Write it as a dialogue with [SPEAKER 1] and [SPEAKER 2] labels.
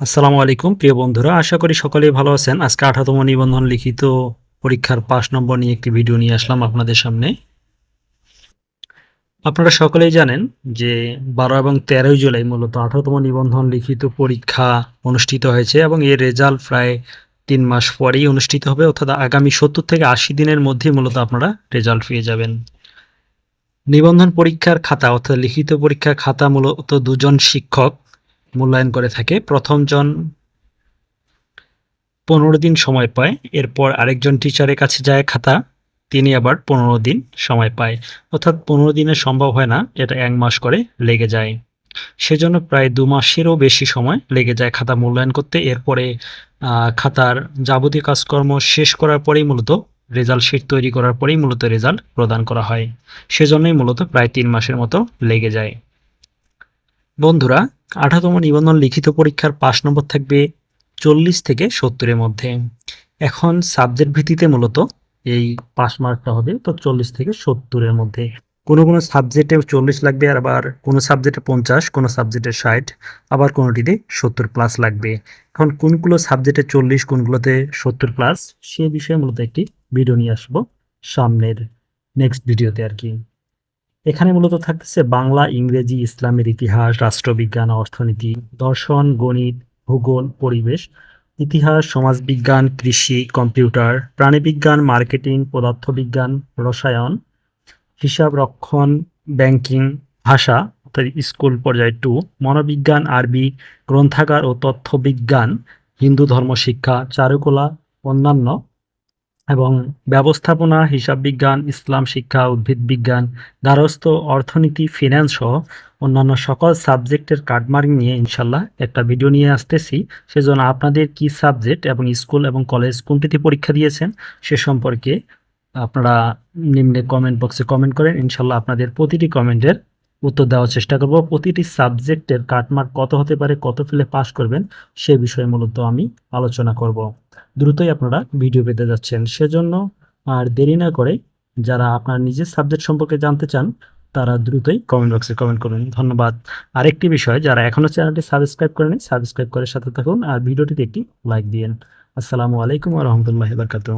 [SPEAKER 1] আসসালামু আলাইকুম, প্রিয় বন্ধুরা। আশা করি সকলেই ভালো আছেন। আজকে আঠারোতম নিবন্ধন লিখিত পরীক্ষার পাঁচ নম্বর নিয়ে একটি ভিডিও নিয়ে আসলাম আপনাদের সামনে। আপনারা সকলেই জানেন যে বারো এবং তেরোই জুলাই মূলত আঠারোতম নিবন্ধন লিখিত পরীক্ষা অনুষ্ঠিত হয়েছে এবং এর রেজাল্ট প্রায় তিন মাস পরেই অনুষ্ঠিত হবে। অর্থাৎ আগামী সত্তর থেকে আশি দিনের মধ্যেই মূলত আপনারা রেজাল্ট পেয়ে যাবেন। নিবন্ধন পরীক্ষার খাতা, অর্থাৎ লিখিত পরীক্ষার খাতা মূলত দুজন শিক্ষক মূল্যায়ন করে থাকে। প্রথমজন পনেরো দিন সময় পায়, এরপর আরেকজন টিচারের কাছে যায় খাতা, তিনি আবার পনেরো দিন সময় পায়। অর্থাৎ পনেরো দিনে সম্ভব হয় না, এটা এক মাস করে লেগে যায়। সেজন্য প্রায় দু মাসেরও বেশি সময় লেগে যায় খাতা মূল্যায়ন করতে। এরপরে খাতার যাবতীয় কাজকর্ম শেষ করার পরেই মূলত রেজাল্ট শিট তৈরি করার পরেই মূলত রেজাল্ট প্রদান করা হয়। সেজন্যই মূলত প্রায় তিন মাসের মতো লেগে যায়। বন্ধুরা আঠারোতম নিবন্ধন লিখিত পরীক্ষার পাশ নম্বর থাকবে চল্লিশ থেকে সত্তরের মধ্যে। এখন সাবজেক্ট ভিত্তিতে মূলত এই পাস মার্কটা হবে, তো চল্লিশ থেকে সত্তরের মধ্যে। কোনো কোনো সাবজেক্টে চল্লিশ লাগবে, আর আবার কোনো সাবজেক্টে পঞ্চাশ, কোনো সাবজেক্টে ষাট, আবার কোনোটিতে সত্তর প্লাস লাগবে। এখন কোনগুলো সাবজেক্টে চল্লিশ, কোনগুলোতে সত্তর প্লাস সে বিষয়ে মূলত একটি ভিডিও নিয়ে আসব সামনের নেক্সট ভিডিওতে আর কি। এখানে মূলত থাকতেছে বাংলা, ইংরেজি, ইসলামের ইতিহাস, রাষ্ট্রবিজ্ঞান, অর্থনীতি, দর্শন, গণিত, ভূগোল, পরিবেশ, ইতিহাস, সমাজবিজ্ঞান, কৃষি, কম্পিউটার, প্রাণীবিজ্ঞান, মার্কেটিং, পদার্থবিজ্ঞান, রসায়ন, হিসাব রক্ষণ, ব্যাংকিং, ভাষা, অর্থাৎ স্কুল পর্যায়ে টু, মনোবিজ্ঞান, আরবি, গ্রন্থাগার ও তথ্যবিজ্ঞান, হিন্দু ধর্ম শিক্ষা, চারুকলা, অন্যান্য এবং ব্যবস্থাপনা, হিসাব বিজ্ঞান, ইসলাম শিক্ষা, উদ্ভিদ বিজ্ঞান গার্হস্থ অর্থনীতি ফিন্যান্স সহ অন্যান্য সকল সাবজেক্টের কার্ডমার্ক নিয়ে ইনশাল্লাহ একটা ভিডিও নিয়ে আসতেছি। সেজন্য আপনাদের কি সাবজেক্ট এবং স্কুল এবং কলেজ কোনটিতে পরীক্ষা দিয়েছেন সে সম্পর্কে আপনারা নিম্নে কমেন্ট বক্সে কমেন্ট করেন। ইনশাল্লাহ আপনাদের প্রতিটি কমেন্টের উত্তর দেওয়ার চেষ্টা করব। প্রতিটি সাবজেক্টের কাটমার্ক কত হতে পারে, কত ফেলে পাস করবেন, সে বিষয়ে মূলত আমি আলোচনা করব। দ্রুতই আপনারা ভিডিও পেতে যাচ্ছেন। সেজন্য আর দেরি না করে যারা আপনার নিজের সাবজেক্ট সম্পর্কে জানতে চান, তারা দ্রুতই কমেন্ট বক্সে কমেন্ট করুন। ধন্যবাদ। আরেকটি বিষয়, যারা এখনও চ্যানেলটি সাবস্ক্রাইব করে করেনি সাবস্ক্রাইব করে সাথে থাকুন আর ভিডিওটিতে একটি লাইক দিন আসসালামু আলাইকুম রহমতুল্লাহ বারকাতুহ।